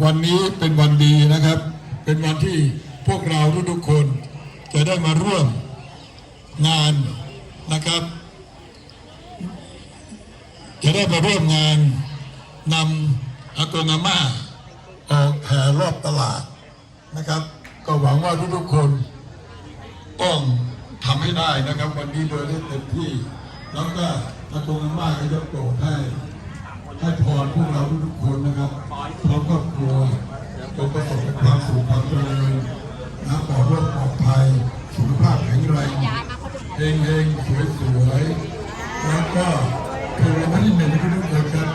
วันนี้เป็นวันดีนะครับ เป็นวันที่พวกเราทุกๆคน จะได้มาร่วมงานนะครับ จะได้มาร่วมงานนำอากงอาม่าออกแห่รอบตลาดนะครับ ก็หวังว่าทุกๆคนต้องทำให้ได้นะครับ วันนี้โดยได้เต็มที่ แล้วก็อากงอาม่าก็จะโปรดให้ให้พรพวกเราทุกๆคนนะครับ พร้อมครอบครัวจงประสบความสุขความเจริญนะปลอดโรคปลอดภัยสุขภาพแข็งแรงเฮงเฮงสวยสวยๆแล้วก็ถูกรางวัลที่หนึ่งให้ทุกคนครับ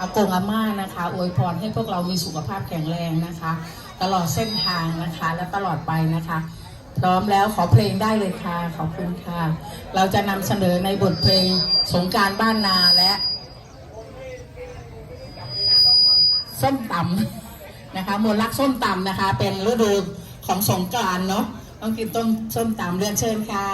อากงอาม่านะคะอวยพรให้พวกเรามีสุขภาพแข็งแรงนะคะ ตลอดเส้นทางนะคะ และตลอดไปนะคะ พร้อมแล้วขอเพลงได้เลยค่ะ ขอบคุณค่ะ เราจะนำเสนอในบทเพลงสงการบ้านนาและ ส้มตำนะคะมนลรักส้มตำนะคะ เป็นฤดูของสงกรานต์เนาะต้องกินต้มส้มตำเรียนเชิญค่ะ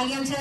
อแก่